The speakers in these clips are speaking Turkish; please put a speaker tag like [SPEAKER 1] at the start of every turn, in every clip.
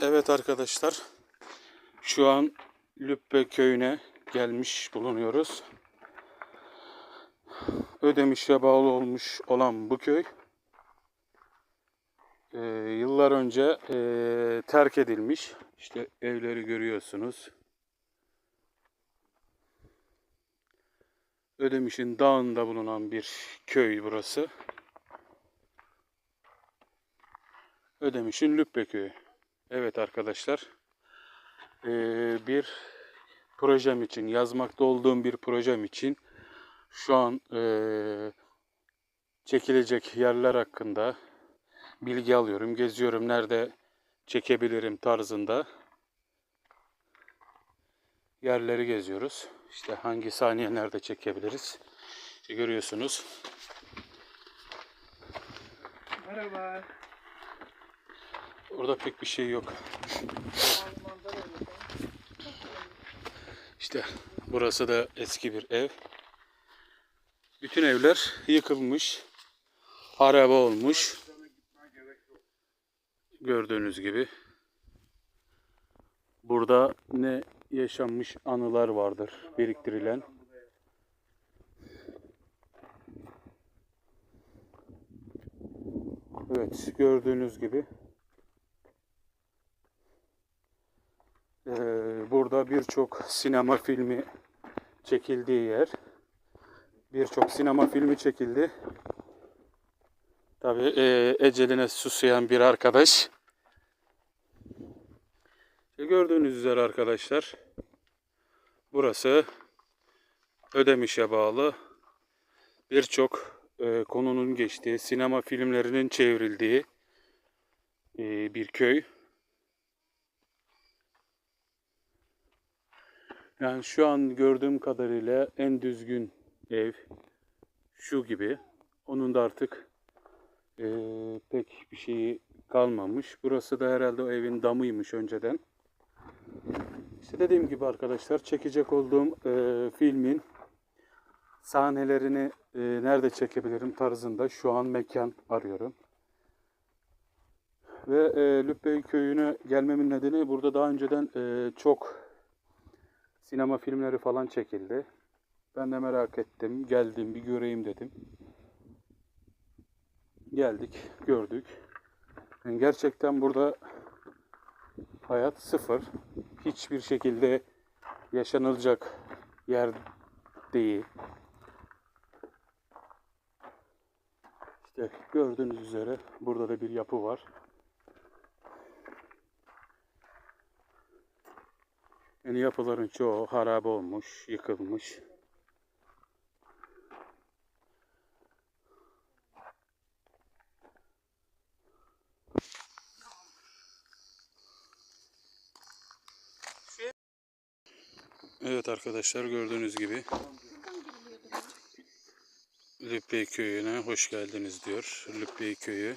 [SPEAKER 1] Evet arkadaşlar. Şu an Lübbe köyüne gelmiş bulunuyoruz. Ödemiş'e bağlı olmuş olan bu köy e, yıllar önce e, terk edilmiş. İşte evleri görüyorsunuz. Ödemiş'in dağında bulunan bir köy burası. Ödemiş'in Lübbe köyü. Evet arkadaşlar. Ee, bir projem için, yazmakta olduğum bir projem için şu an ee, çekilecek yerler hakkında bilgi alıyorum, geziyorum. Nerede çekebilirim tarzında yerleri geziyoruz. İşte hangi saniye nerede çekebiliriz. Görüyorsunuz.
[SPEAKER 2] Merhaba.
[SPEAKER 1] Orada pek bir şey yok. İşte burası da eski bir ev. Bütün evler yıkılmış. Harabe olmuş. Gördüğünüz gibi. Burada ne yaşanmış anılar vardır biriktirilen. Evet gördüğünüz gibi. Ee, burada birçok sinema filmi çekildiği yer. Birçok sinema filmi çekildi. Tabii e, eceline susayan bir arkadaş. İşte gördüğünüz üzere arkadaşlar. Burası Ödemiş'e bağlı birçok e, konunun geçtiği, sinema filmlerinin çevrildiği e, bir köy. Yani şu an gördüğüm kadarıyla en düzgün ev şu gibi. Onun da artık eee, pek bir şeyi kalmamış. Burası da herhalde o evin damıymış önceden. İşte dediğim gibi arkadaşlar çekecek olduğum eee, filmin sahnelerini eee, nerede çekebilirim tarzında şu an mekan arıyorum. Ve eee Lübbe köyüne gelmemin nedeni burada daha önceden eee, çok sinema filmleri falan çekildi. Ben de merak ettim. Geldim bir göreyim dedim. Geldik, gördük. Yani gerçekten burada hayat sıfır. Hiçbir şekilde yaşanılacak yer değil. İşte gördüğünüz üzere burada da bir yapı var. Yani yapıların çoğu harabe olmuş, yıkılmış. Evet arkadaşlar gördüğünüz gibi Lübbe köyüne hoş geldiniz diyor. Lübbe köyü.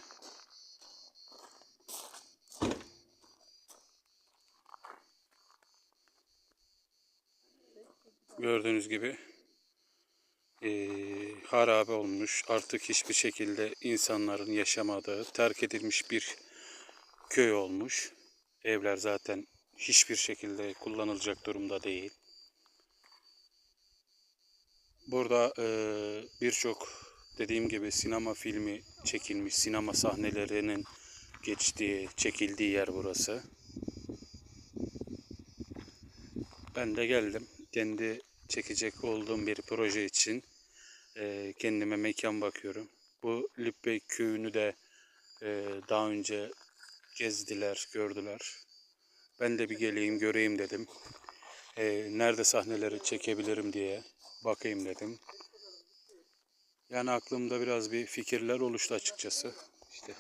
[SPEAKER 1] Gördüğünüz gibi eee harabe olmuş. Artık hiçbir şekilde insanların yaşamadığı, terk edilmiş bir köy olmuş. Evler zaten hiçbir şekilde kullanılacak durumda değil. Burada eee, birçok dediğim gibi sinema filmi çekilmiş, sinema sahnelerinin geçtiği, çekildiği yer burası. Ben de geldim. Kendi çekecek olduğum bir proje için eee, kendime mekan bakıyorum. Bu Lübbe köyünü de eee, daha önce gezdiler, gördüler. Ben de bir geleyim, göreyim dedim. Eee, nerede sahneleri çekebilirim diye bakayım dedim. Yani aklımda biraz bir fikirler oluştu açıkçası. İşte